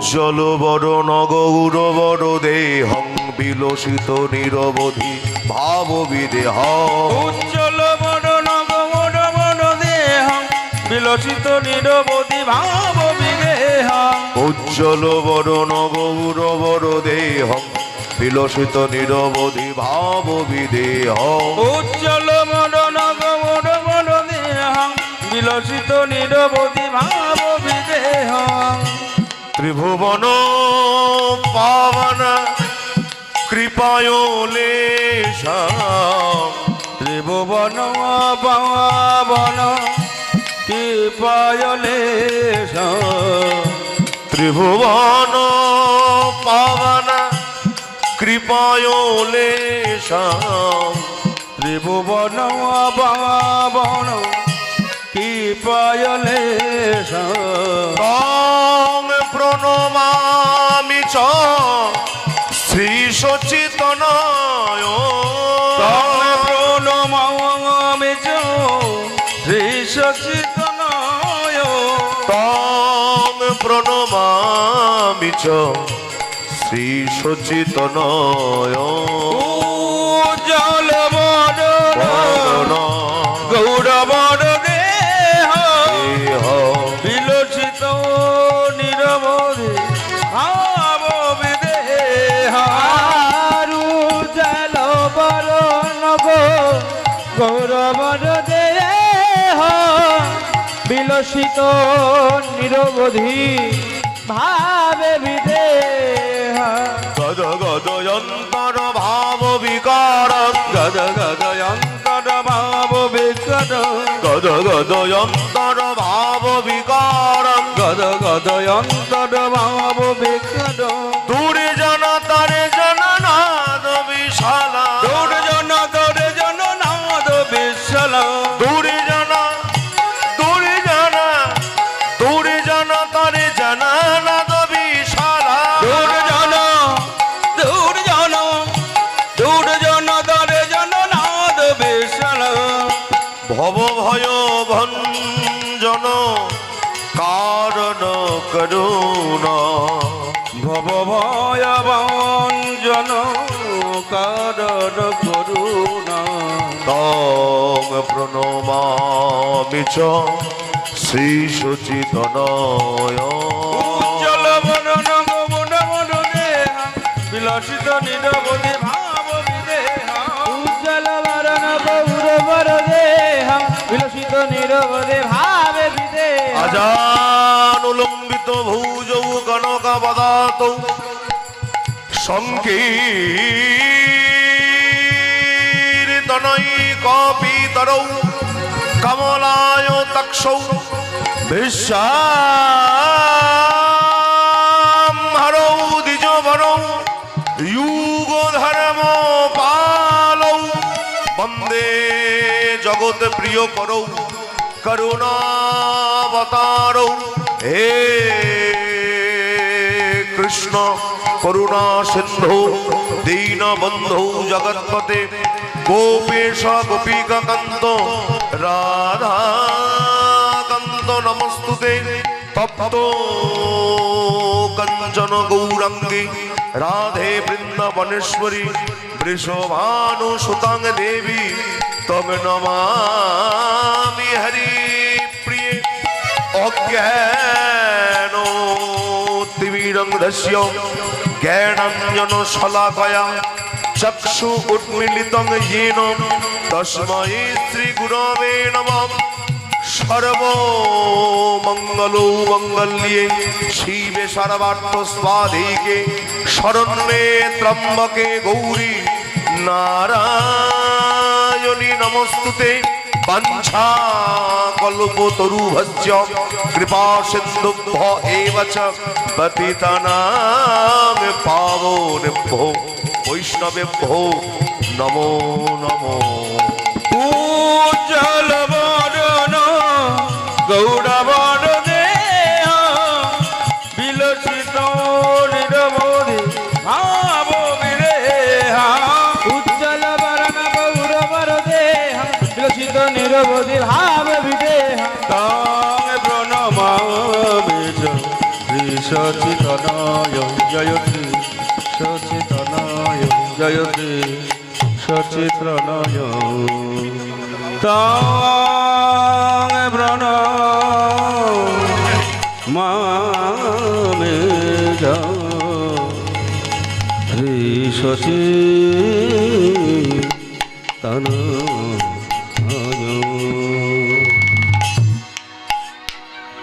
উজ্জ্বল বরণ গৌর বড় দেহং বিলসিত নিরবধি ভাব বিদেহ উজ্জ্বল বদন গৌর বড় দেহ বিলসিত নিরবধি ভাব বিদেহ উজ্জ্বল বরণ গৌর বড় দেহং বিলসিত নিরবধি ভাব বিদেহ উজ্জ্বল বদন গৌর বড় দেহ বিলসিত নিরবধি ভাব বিদেহ ত্রিভুবন পাবন কৃপায়লেশা ত্রিভুবন পাবন কি পায়লে ত্রিভুবন পাবন কৃপায়লেশা ত্রিভুবন পাবন কি পায়লে তং প্রণমামি চ। শ্রী সচিতনয় প্রণমামি শ্রী সচিতনয় তং প্রণমামি চ। শ্রী সচিতনয় বিলসিত নিরবধি ভাবে বিদেহ। গদ গদ যন্তর ভাব বিকার। গদ গদ অন্তর ভাব বিকার। গদ গদ যন্তর ভাব বিকার। গদ গদ অন্তর ভাব বিকট ভঞ্জন কারণ করুণা। ভব ভয় ভঞ্জন কারণ করুণা। তং প্রণমামি চ শ্রী সচিতনয় উজ্জ্বল বদন গমন মন দেহ বিলসিত নিরবধি ভাব নিরবধি ভাবে বিদেহ আজানুলম্বিত ভৌজৌ কনকা পদাত সংকীর্তনৈ কপিতরৌ কমলায় তক্ষৌ বিশ্বাহরৌ দ্বিজবরৌ যুগ ধর্ম পালৌ বন্দে জগৎ প্রিয় করৌ করুণাবতারৌ হে কৃষ্ণ, করুণা সিন্ধু, দীনবন্ধু জগৎপতে, গোপেশ গোপিকান্ত রাধাকান্ত নমস্তুতে, তপ্ত কঞ্চন গৌরাঙ্গী, রাধে বৃন্দাবনেশ্বরী বৃষভানু সুতাং দেবী, তব নমামি প্রিয়ে জ্ঞান তিমিরং রস্য জ্ঞানাঞ্জন শলাকয়া চক্ষু উন্মিলিতং যেন তস্মৈ শ্রীগুরবে নমঃ সর্বমঙ্গলো মঙ্গল্যে শিবে সর্বার্থস্বাধীকে শরণ্যে ত্রম্বকে গৌরী নারায়ণী নমস্তুতে বাঞ্ছা কল্পতরুভস্য কৃপা সিন্ধুভ্য এব চ পতিতানাং পাবনেভ্যো বৈষ্ণবেভ্যো নমো নমো। ভাবে বিদেহ তাং প্রণমামি শ্রী সচিতনয় জয় শ্রী সচিতনয় জয় শ্রী সচিত্রনয় তাং ব্রণ মামে শ্রী সচি তনয়